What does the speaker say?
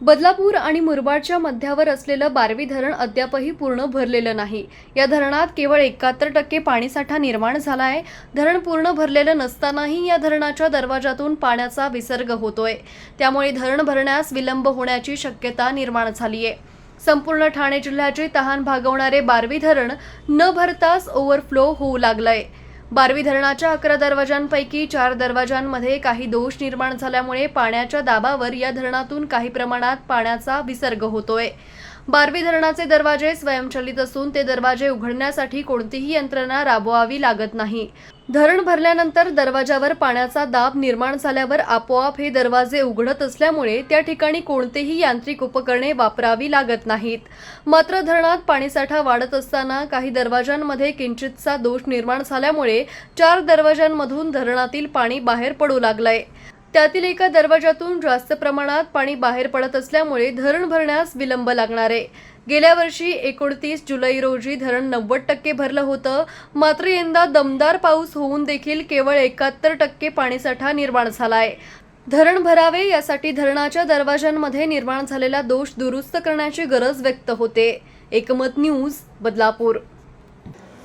बदलापूर आणि मुरबाडच्या मध्यावर असलेलं बारवी धरण अद्यापही पूर्ण भरलेलं नाही. या धरणात केवळ एकाहत्तर टक्के पाणीसाठा निर्माण झाला आहे. धरण पूर्ण भरलेलं नसतानाही या धरणाच्या दरवाजातून पाण्याचा विसर्ग होतोय. त्यामुळे धरण भरण्यास विलंब होण्याची शक्यता निर्माण झाली आहे संपूर्ण ठाणे जिल्ह्याची तहान भागवणारे बारवी धरण न भरताच ओव्हरफ्लो होऊ लागलंय. बारवी धरणाच्या अकरा दरवाजांपैकी चार दरवाजांमध्ये काही दोष निर्माण झाल्यामुळे पाण्याच्या दाबावर या धरणातून काही प्रमाणात पाण्याचा विसर्ग होतोय. बारवी धरणाचे दरवाजे स्वयंचलित असून ते दरवाजे उघडण्यासाठी कोणतीही यंत्रणा राबवावी लागत नाही. धरण भरल्यानंतर दरवाजावर पाण्याचा दाब निर्माण झाल्यावर आपोआप हे दरवाजे उघडत असल्यामुळे त्या ठिकाणी कोणतेही यांत्रिक उपकरणे वापरावी लागत नाहीत. मात्र धरणात पाणीसाठा वाढत असताना काही दरवाजांमध्ये किंचितचा दोष निर्माण झाल्यामुळे चार दरवाजांमधून धरणातील पाणी बाहेर पडू लागलंय. त्यातील एका दरवाजातून जास्त प्रमाणात पाणी बाहेर पडत असल्यामुळे धरण भरण्यास विलंब लागणार आहे. गेल्या वर्षी एकोणतीस जुलै रोजी धरण नव्वद टक्के भरलं होतं. मात्र यंदा दमदार पाऊस होऊन देखील केवळ एकाहत्तर टक्के पाणीसाठा निर्माण झाला आहे धरण भरावे यासाठी धरणाच्या दरवाजांमध्ये निर्माण झालेला दोष दुरुस्त करण्याची गरज व्यक्त होते. एकमत न्यूज बदलापूर.